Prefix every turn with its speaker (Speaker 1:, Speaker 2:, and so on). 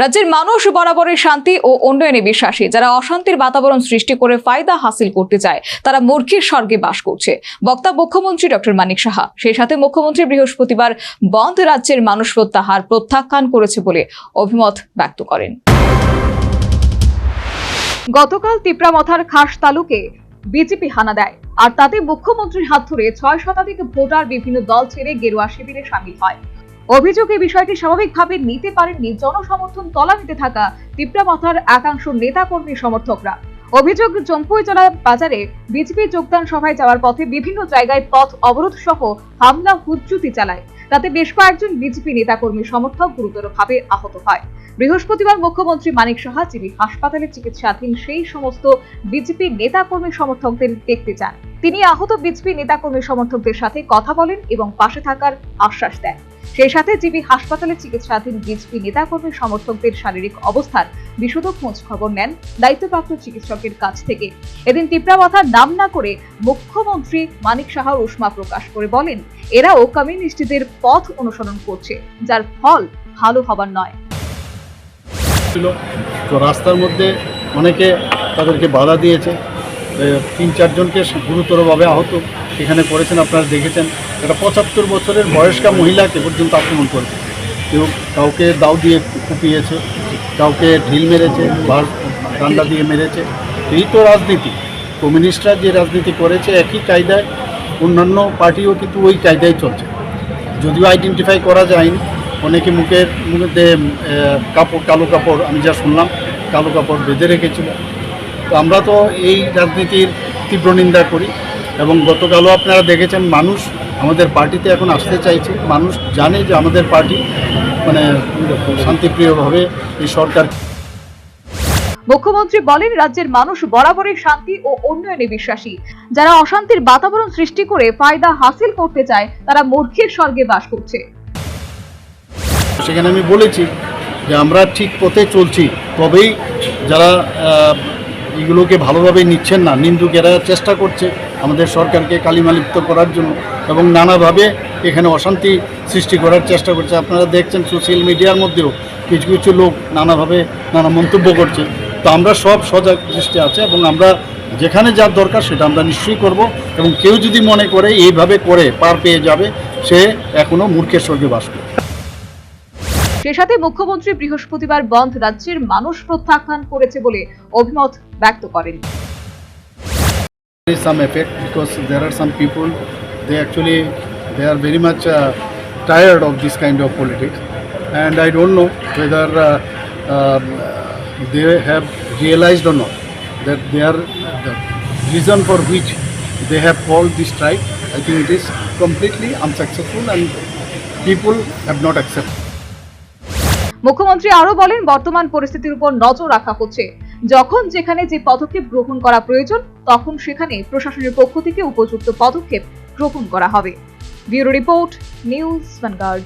Speaker 1: রাজ্যের মানুষ বরাবরই শান্তি ও উন্নয়নে বিশ্বাসী। যারা অশান্তির বাতাবরণ সৃষ্টি করে ফায়দা হাসিল করতে চায়, তারা মূর্খের স্বর্গে বাস করছে। বক্তা মুখ্যমন্ত্রী ডক্টর মানিক সাহা, সেই সাথে মুখ্যমন্ত্রী বৃহস্পতিবার বন্ধ রাজ্যের মানুষ প্রত্যাহার প্রত্যাখ্যান করেছে বলে অভিমত ব্যক্ত করেন। গতকাল তিপ্রামথার খাস তালুকে বিজেপি হানা দেয়, আর তাতে মুখ্যমন্ত্রীর হাত ধরে ছয় শতাধিক ভোটার বিভিন্ন দল ছেড়ে গেরুয়া শিবিরে সামিল হয়। অভিযোগ বিষয়টি স্বাভাবিকভাবে নিতে পারেননি জনসমর্থন তলানিতে থাকা তিপ্রামথার একাংশ নেতাকর্মী সমর্থকরা। অভিযোগ জম্পুইজলা বাজারে বিজেপি যোগদান সভায় যাওয়ার পথে বিভিন্ন জায়গায় পথ অবরোধ সহ হামলা, হুজ্জুতি চালায়। তাতে বেশ কয়েকজন বিজেপি নেতাকর্মী সমর্থক গুরুতরভাবে আহত হয়। বৃহস্পতিবার মুখ্যমন্ত্রী মানিক সাহা যিনি হাসপাতালে চিকিৎসাধীন সেই সমস্ত বিজেপি নেতাকর্মী সমর্থকদের দেখতে চান। তিনি আহত বিজেপি নেতাকর্মী সমর্থকদের সাথে কথা বলেন এবং পাশে থাকার আশ্বাস দেন। সেই সাথে জিবি হাসপাতালে চিকিৎসাধীন বিজেপি নেতাকর্মী সমর্থকদের শারীরিক অবস্থার বিশদ খোঁজ খবর নেন দায়িত্বপ্রাপ্ত চিকিৎসকের কাছ থেকে। এদিন তীব্রাবথার নাম না করে মুখ্যমন্ত্রী মানিক সাহা উষ্মা প্রকাশ করে বলেন, এরাও কমিউনিস্টদের পথ অনুসরণ করছে, যার ফল ভালো হবার নয়।
Speaker 2: তো রাস্তার মধ্যে অনেকে তাদেরকে বাধা দিয়েছে। তিন চারজনকে গুরুতরভাবে আহত। এখানে করেছেন আপনারা দেখেছেন একটা পঁচাত্তর বছরের বয়স্কা মহিলাকে পর্যন্ত আক্রমণ করেছে। কেউ কাউকে দাও দিয়ে কুপিয়েছে কাউকে ঢিল মেরেছে বা ডান্ডা দিয়ে মেরেছে। এই তো রাজনীতি। কমিউনিস্টরা যে রাজনীতি করেছে একই কায়দায় অন্যান্য পার্টিও কিন্তু ওই কায়দায় চলছে। যদিও আইডেন্টিফাই করা যায়নি। অনেকে মুখের আহ, কাপড় কালো কাপড় আমি যা শুনলাম কালো কাপড় বেঁধে রেখেছিল। তো আমরা তো এই রাজনীতির তীব্র নিন্দা করি। এবং গতকালও আপনারা দেখেছেন মানুষ আমাদের পার্টিতে এখন আসতে চাইছে। মানুষ জানে যে আমাদের পার্টি মানে শান্তিপ্রিয়ভাবে এই সরকার
Speaker 1: মুখ্যমন্ত্রী বলেন রাজ্যের মানুষ বরাবরই শান্তি ও উন্নয়নে বিশ্বাসী। যারা অশান্তির বাতাবরণ সৃষ্টি করে ফায়দা হাসিল করতে চায় তারা মূর্খের স্বর্গে বাস করছে।
Speaker 2: সেখানে আমি বলেছি যে আমরা ঠিক পথে চলছি তবেই যারা এগুলোকে ভালোভাবে নিচ্ছেন না নিন্দুকেরা চেষ্টা করছে। আমাদের সরকারকে কালিমালিপ্ত করার জন্য এবং নানাভাবে এখানে অশান্তি সৃষ্টি করার চেষ্টা করছে। আপনারা দেখছেন সোশ্যাল মিডিয়ার মধ্যেও কিছু কিছু লোক নানাভাবে নানা মন্তব্য করছে। তো আমরা সব সজাগ দৃষ্টি আছে এবং আমরা যেখানে যার দরকার সেটা আমরা নিশ্চয়ই করব এবং কেউ যদি মনে করে এইভাবে করে পার পেয়ে যাবে, সে এখনও মূর্খের স্বর্গে বাস করে
Speaker 1: সে সাথে মুখ্যমন্ত্রী বৃহস্পতিবার বন্ধ রাজ্যের মানুষ প্রত্যাখ্যান করেছে বলে অভিমত ব্যক্ত করেন।
Speaker 2: There is some effect because there are some people they actually they are very much uh, tired of this kind of politics and I don't know whether uh, um, they have realized or not that they are the reason for which they have called this strike I think it is completely unsuccessful and people have not accepted.
Speaker 1: মুখ্যমন্ত্রী আরও বলেন বর্তমান পরিস্থিতির উপর নজর রাখা হচ্ছে যখন যেখানে যে পদক্ষেপ গ্রহণ করা প্রয়োজন, তখন সেখানে প্রশাসনের পক্ষ থেকে উপযুক্ত পদক্ষেপ গ্রহণ করা হবে। Bureau report, news vanguard